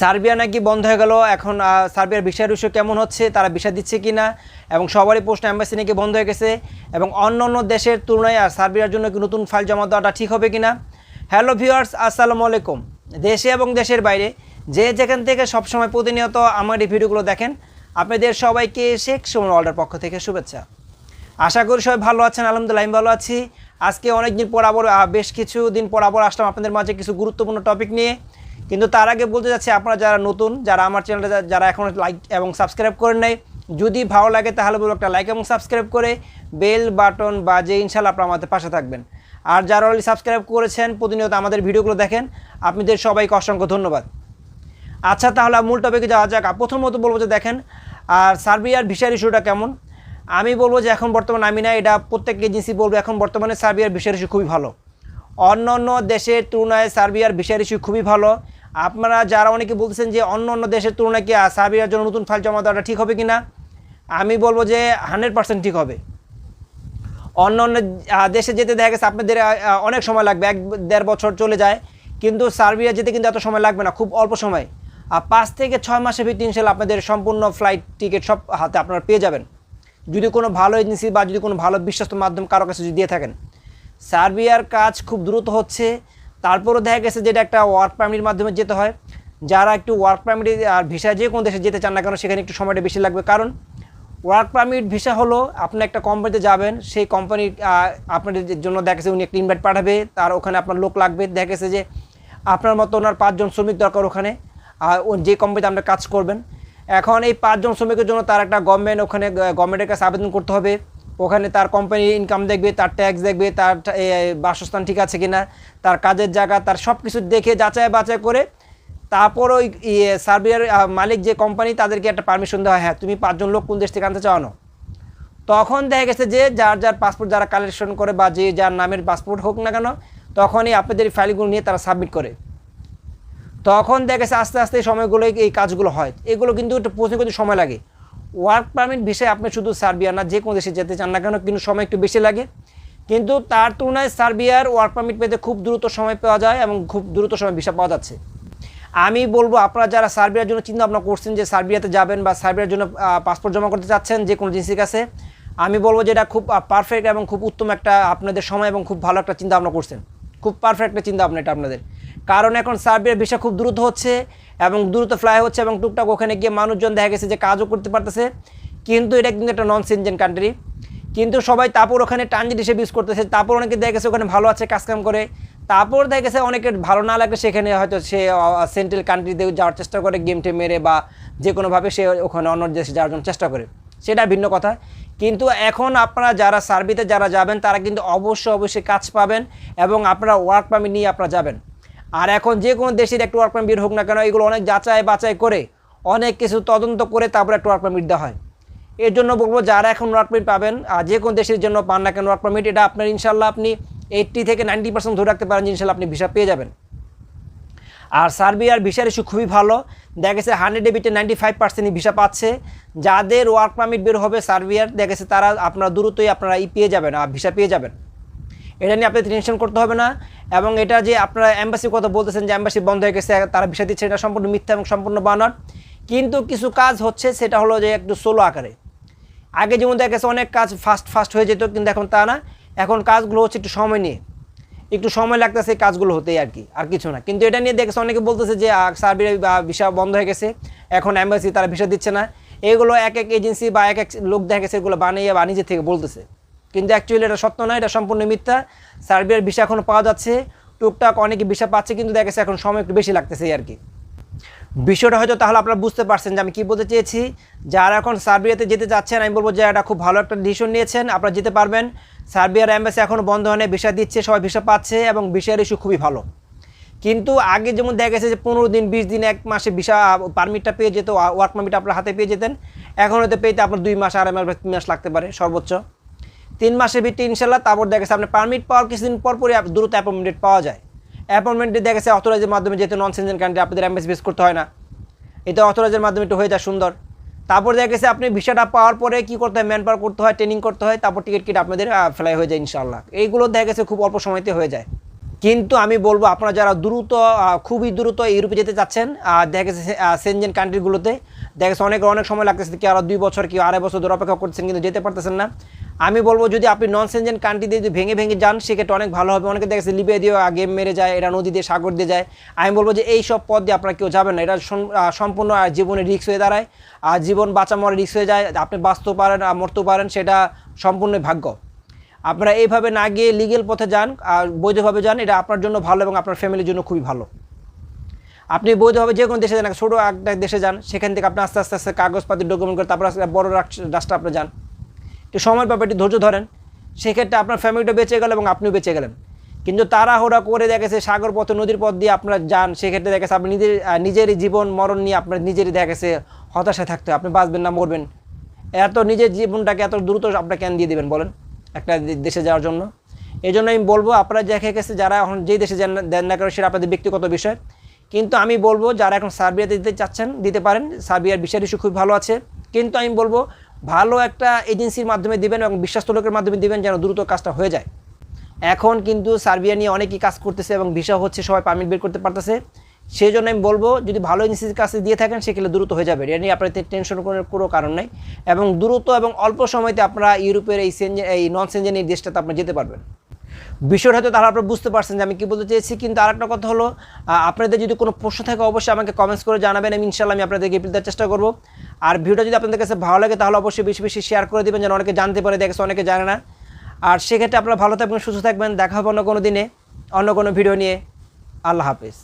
Serbia নাকি বন্ধ হয়ে গেল? এখন সার্বিয়ার ভিসার ইস্যু কেমন হচ্ছে? তারা ভিসা দিচ্ছে কি না এবং সবারই পোস্ট অ্যাম্বাসি নাকি বন্ধ হয়ে গেছে? এবং অন্য অন্য দেশের তুলনায়, আর সার্বিয়ার জন্য কি নতুন ফাইল জমা দেওয়াটা ঠিক হবে কি না হ্যালো ভিউয়ার্স, আসসালামু আলাইকুম। দেশে এবং দেশের বাইরে যে যেখান থেকে সবসময় প্রতিনিয়ত আমার এই ভিডিওগুলো দেখেন, আপনাদের সবাইকে শেখ সুমন ওয়ার্ল্ডের পক্ষ থেকে শুভেচ্ছা। আশা করি সবাই ভালো আছেন, আলহামদুলিল্লাহ আমি ভালো আছি। আজকে অনেক দিন পর আবার বেশ কিছু দিন পর আবার আসলাম আপনাদের মাঝে কিছু গুরুত্বপূর্ণ টপিক নিয়ে। কিন্তু তার আগে বলতে যাচ্ছি আপনারা যারা নতুন, যারা আমার চ্যানেলে যারা এখন লাইক এবং সাবস্ক্রাইব করেন নাই, যদি ভালো লাগে তাহলে বলব একটা লাইক এবং সাবস্ক্রাইব করে বেল বাটন বাজে, ইনশাল্লাহ আপনারা আমাদের পাশে থাকবেন। আর যারা অলরেডি সাবস্ক্রাইব করেছেন, প্রতিনিয়ত আমাদের ভিডিওগুলো দেখেন, আপনাদের সবাইকে অসংখ্য ধন্যবাদ। আচ্ছা তাহলে মূল টপিকে যাওয়া যাক। প্রথমত বলব যে দেখেন, আর সার্বিয়ার ভিসার ইস্যুটা কেমন? আমি বলব যে এখন বর্তমানে, আমি না, এটা প্রত্যেক এজেন্সি বলব, এখন বর্তমানে সার্বিয়ার ভিসার ইস্যু খুবই ভালো। অন্য অন্য দেশের তুলনায় সার্বিয়ার ভিসার ইস্যু খুবই ভালো। আপনারা যারা অনেকে বলতেছেন যে অন্য অন্য দেশের তুলনায় কি সার্বিয়ার জন্য নতুন ফাইল জমা দেওয়াটা ঠিক হবে কি না আমি বলব যে হান্ড্রেড পার্সেন্ট ঠিক হবে। অন্য অন্য দেশে যেতে দেখা গেছে আপনাদের অনেক সময় লাগবে, এক দেড় বছর চলে যায়, কিন্তু সার্বিয়া যেতে কিন্তু এত সময় লাগবে না, খুব অল্প সময়। আর পাঁচ থেকে ছয় মাসের ভিতরে আপনাদের সম্পূর্ণ ফ্লাইট টিকিট সব হাতে আপনারা পেয়ে যাবেন। যদি কোনো ভালো এজেন্সি বা যদি কোনো ভালো বিশ্বস্ত মাধ্যম কারও কাছে যদি দিয়ে থাকেন। সার্বিয়ার কাজ খুব দ্রুত হচ্ছে তারপরও দেখা গেছে যেটা একটা ওয়ার্ক পারমিটের মাধ্যমে যেতে হয়। যারা একটু ওয়ার্ক পারমিট আর ভিসা যে কোনো দেশে যেতে চান না কেন, সেখানে একটু সময়টা বেশি লাগবে। কারণ ওয়ার্ক পারমিট ভিসা হলো, আপনি একটা কোম্পানিতে যাবেন, সেই কোম্পানির আপনাদের জন্য দেখা গেছে উনি একটা ইনভাইট পাঠাবে, তার ওখানে আপনার লোক লাগবে। দেখা গেছে যে আপনার মতো ওনার পাঁচজন শ্রমিক দরকার ওখানে, আর যে কোম্পানিতে আপনার কাজ করবেন। এখন এই পাঁচজন শ্রমিকের জন্য তার একটা গভর্নমেন্ট ওখানে গভর্নমেন্টের কাছে আবেদন করতে হবে। ওখানে তার কোম্পানির ইনকাম দেখবে, তার ট্যাক্স দেখবে, তার বাসস্থান ঠিক আছে কিনা, তার কাজের জায়গা, তার সব কিছু দেখে যাচাই বাছাই করে তারপর ওই ইয়ে সার্বিয়ার মালিক যে কোম্পানি তাদেরকে একটা পারমিশন দেওয়া হয়। তুমি পাঁচজন লোক কোন দেশ থেকে আনতে চাও তখন দেখা গেছে যে যার যার পাসপোর্ট যারা কালেকশন করে বা যে যার নামের পাসপোর্ট হোক না কেন, তখনই আপনাদের ফাইলগুলো নিয়ে তারা সাবমিট করে। তখন দেখা গেছে আস্তে আস্তে সময়গুলো এই কাজগুলো হয়। এগুলো কিন্তু একটু প্রচুর কিন্তু সময় লাগে। ওয়ার্ক পারমিট বিষয়ে আপনি শুধু সার্বিয়া না, যে কোনো দেশে যেতে চান না কেন, কিন্তু সময় একটু বেশি লাগে। কিন্তু তার তুলনায় সার্বিয়ার ওয়ার্ক পারমিট পেতে খুব দ্রুত সময় পাওয়া যায় এবং খুব দ্রুত সময় ভিসা পাওয়া যাচ্ছে। আমি বলব, আপনারা যারা সার্বিয়ার জন্য চিন্তা ভাবনা করছেন যে সার্বিয়াতে যাবেন বা সার্বিয়ার জন্য পাসপোর্ট জমা করতে চাচ্ছেন যে কোনো এজেন্সির কাছে, আমি বলব যে এটা খুব পারফেক্ট এবং খুব উত্তম একটা আপনাদের সময় এবং খুব ভালো একটা চিন্তা ভাবনা করছেন। খুব পারফেক্ট একটা চিন্তা ভাবনা এটা আপনাদের। কারণ এখন সার্বিয়ার ভিসা খুব দ্রুত হচ্ছে এবং দ্রুত ফ্লাই হচ্ছে এবং টুকটাক ওখানে গিয়ে মানুষজন দেখা গেছে যে কাজও করতে পারতেছে। কিন্তু এটা কিন্তু একটা নন সিনজেন কান্ট্রি কিন্তু সবাই তারপর ওখানে ট্রানজিট হিসেবে ইউজ করতেছে। তারপর অনেকে দেখা গেছে ওখানে ভালো আছে, কাজকাম করে। তারপর দেখা গেছে অনেকের ভালো না লাগে সেখানে হয়তো সে সেন্ট্রাল কান্ট্রিতে যাওয়ার চেষ্টা করে গেম টে মেরে বা যে কোনোভাবে সে ওখানে অন্য দেশে যাওয়ার জন্য চেষ্টা করে। সেটা ভিন্ন কথা। কিন্তু এখন আপনারা যারা সার্বিতে যারা যাবেন, তারা কিন্তু অবশ্যই অবশ্যই কাজ পাবেন এবং আপনারা ওয়ার্ক পারমিট নিয়ে আপনারা যাবেন। আর এখন যে কোনো দেশের একটা ওয়ার্ক পারমিট হোক না কেন, এগুলো অনেক যাচাই বাছাই করে অনেক কিছু তদন্ত করে তারপর একটা ওয়ার্ক পারমিট দেওয়া হয়। এর জন্য বলব, যারা এখন ওয়ার্ক পারমিট পাবেন, আর যে কোনো দেশের জন্য পান না কেন ওয়ার্ক পারমিট এটা আপনার ইনশাল্লাহ আপনি এইট্টি থেকে নাইনটি পার্সেন্ট ধরে রাখতে পারেন ইনশাল্লাহ আপনি ভিসা পেয়ে যাবেন। আর সার্বিয়ার ভিসার ইস্যু খুবই ভালো। দেখা গেছে হান্ড্রেড ডেবিটে নাইনটি ফাইভ পার্সেন্টই ভিসা পাচ্ছে। যাদের ওয়ার্ক পারমিট বের হবে সার্বিয়ার, দেখা গেছে তারা আপনারা দ্রুতই আপনারা ই পেয়ে যাবেন আর ভিসা পেয়ে যাবেন। এটা নিয়ে আপনাদের টেনশন করতে হবে না। এবং এটা যে আপনারা অ্যাম্বাসির কথা বলতেছেন যে অ্যাম্বাসি বন্ধ হয়ে গেছে, তারা ভিসা দিচ্ছে, এটা সম্পূর্ণ মিথ্যা এবং সম্পূর্ণ বানর কিন্তু কিছু কাজ হচ্ছে, সেটা হলো যে একটু সোলো আকারে। আগে যেমন দেখা গেছে, অনেক কাজ ফাস্ট ফাস্ট হয়ে যেত, কিন্তু এখন তা না। এখন কাজগুলো হচ্ছে একটু সময় নিয়ে। একটু সময় লাগতেছে কাজগুলো হতেই আর কি, আর কিছু না। কিন্তু এটা নিয়ে দেখেছে অনেকে বলতেছে যে সার্বিয়া বা ভিসা বন্ধ হয়ে গেছে। এখন অ্যাম্বাসি তারা ভিসা দিচ্ছে না। এগুলো এক এক এজেন্সি বা এক এক লোক দেখা গেছে, এগুলো বানিয়ে বা নিজে থেকে বলতেছে। কিন্তু অ্যাকচুয়ালি এটা সত্য নয় এটা সম্পূর্ণ মিথ্যা। সার্বিয়ার ভিসা এখনও পাওয়া যাচ্ছে। টুকটাক অনেকে ভিসা পাচ্ছে, কিন্তু দেখা গেছে এখন সময় একটু বেশি লাগতেছে আর কি। বিষয়টা হয়তো তাহলে আপনারা বুঝতে পারছেন যে আমি কী বলতে চেয়েছি। যারা এখন সার্বিয়াতে যেতে চাচ্ছেন, আমি বলব যে এটা খুব ভালো একটা ডিসিশন নিয়েছেন। আপনারা যেতে পারবেন। সার্বিয়ার অ্যাম্বাসি এখনও বন্ধ হয়নি, ভিসা দিচ্ছে, সবাই ভিসা পাচ্ছে এবং ভিসার ইস্যু খুবই ভালো। কিন্তু আগে যেমন দেখা গেছে যে পনেরো দিন, বিশ দিন, এক মাসে ভিসা পারমিটটা পেয়ে যেত ওয়ার্ক পারমিট আপনার হাতে পেয়ে যেতেন। এখন হয়তো পেতে আপনার দুই মাস, আড়াই মাস মাস লাগতে পারে সর্বোচ্চ। তিন মাসের ভিত্তি ইনশাল্লাহ তারপর দেখা গেছে আপনার পারমিট পাওয়ার কিছুদিন পর পরই দ্রুত অ্যাপয়েন্টমেন্ট পাওয়া যায়। অ্যাপয়েন্টমেন্টে দেখা অথরাইজের মাধ্যমে, যেহেতু নন সিনজেন কান্ট্রি আপনাদের অ্যাম্বাসি বেস করতে হয় না। এটা অথরাইজের মাধ্যমে একটু হয়ে যায় সুন্দর। তারপর দেখা গেছে আপনি ভিসাটা পাওয়ার পরে কী করতে হয় ম্যান পাওয়ার করতে হয় ট্রেনিং করতে হয়, তারপর টিকিট কিট আপনাদের ফ্লাই হয়ে যায় ইনশাল্লাহ এইগুলো দেখা গেছে খুব অল্প সময়তে হয়ে যায়। কিন্তু আমি বলব, আপনারা যারা দ্রুত খুবই দ্রুত ইউরোপে যেতে চাচ্ছেন দেখা গেছে সেনজেন কান্ট্রিগুলোতে দেখা গেছে অনেক অনেক সময় লাগতেছে কি আরও দুই বছর কি আড়াই বছর ধরে অপেক্ষা করছেন কিন্তু যেতে পারতেছেন না। আমি বলব যদি আপনি নন সেনজেন কান্ট্রি দিয়ে যদি ভেঙে ভেঙে যান, সেক্ষেত্রে অনেক ভালো হবে। অনেকে দেখা গেছে লিবিয়া দিয়ে গেম মেরে যায়, এরা নদী দিয়ে সাগর দিয়ে যায়। আমি বলব যে এই সব পথ দিয়ে আপনারা কেউ যাবেন না। এটা সম্পূর্ণ জীবনে রিস্ক হয়ে দাঁড়ায়। আর জীবন বাঁচা মরে রিস্ক হয়ে যায়। আপনি বাঁচতেও পারেন আর মরতেও পারেন, সেটা সম্পূর্ণ ভাগ্য। আপনারা এইভাবে না গিয়ে লিগেল পথে যান, আর বৈধভাবে যান, এটা আপনার জন্য ভালো এবং আপনার ফ্যামিলির জন্য খুবই ভালো। আপনি বৈধভাবে যে কোনো দেশে যান, ছোটো একটা দেশে যান, সেখান থেকে আপনি আস্তে আস্তে আস্তে কাগজপাতি ডকুমেন্ট করে তারপর আস্তে বড় রাষ্ট্র- আপনি যান। একটু সময় পাবে একটু ধৈর্য ধরেন। সেক্ষেত্রে আপনার ফ্যামিলিটা বেঁচে গেল এবং আপনিও বেঁচে গেলেন। কিন্তু তাড়াহুড়া করে দেখেছে সাগর পথে, নদীর পথ দিয়ে আপনার যান, সেক্ষেত্রে দেখেছে আপনি নিজের নিজেরই জীবন, মরণ নিয়ে আপনার নিজেরই দেখেছে হতাশায় থাকতে। আপনি বাঁচবেন না, মরবেন। এত নিজের জীবনটাকে এত দ্রুত আপনার কেন দিয়ে দেবেন বলেন? একটা দেশে যাওয়ার জন্য। এই জন্য আমি বলব, আপনারা দেখে গেছে যারা এখন যেই দেশে যান, দেন না করে সেটা আপনাদের ব্যক্তিগত বিষয়। কিন্তু আমি বলব যারা এখন সার্বিয়াতে দিতে চাচ্ছেন, দিতে পারেন। সার্বিয়ার বিষয় ইস্যু খুব ভালো আছে। কিন্তু আমি বলব ভালো একটা এজেন্সির মাধ্যমে দিবেন এবং বিশ্বাস্ত লোকের মাধ্যমে দিবেন যেন দ্রুত কাজটা হয়ে যায়। এখন কিন্তু সার্বিয়া নিয়ে অনেকেই কাজ করতেছে এবং ভিসা হচ্ছে, সবাই পারমিট বের করতে পারতেছে। সেই জন্য আমি বলব যদি ভালো এজেন্সির কাছে দিয়ে থাকেন, সেক্ষেত্রে দ্রুত হয়ে যাবে। এটা নিয়ে আপনার টেনশন করার কোনো কারণ নেই। এবং দ্রুত এবং অল্প সময়তে আপনারা ইউরোপের এই সেনজেন এই নন সেনজেন এই দেশটাতে আপনি যেতে পারবেন। বিষয়টা হয়তো তারা আপনারা বুঝতে পারছেন যে আমি কী বলতে চেয়েছি, কিন্তু আরেকটা কথা হলো আপনাদের যদি কোনো প্রশ্ন থাকে অবশ্যই আমাকে কমেন্টস করে জানাবেন, আমি ইনশাল্লাহ আমি আপনাদেরকে রিপ্লাই চেষ্টা করব। আর ভিডিওটা যদি আপনাদের কাছে ভালো লাগে তাহলে অবশ্যই বেশি বেশি শেয়ার করে দেবেন, যেন অনেকে জানতে পারে দেখেছে অনেকে জানে না। আর সেক্ষেত্রে আপনারা ভালো থাকবেন, সুস্থ থাকবেন, দেখা হবে অন্য কোনো দিনে, অন্য কোনো ভিডিও নিয়ে। আল্লাহ হাফিজ।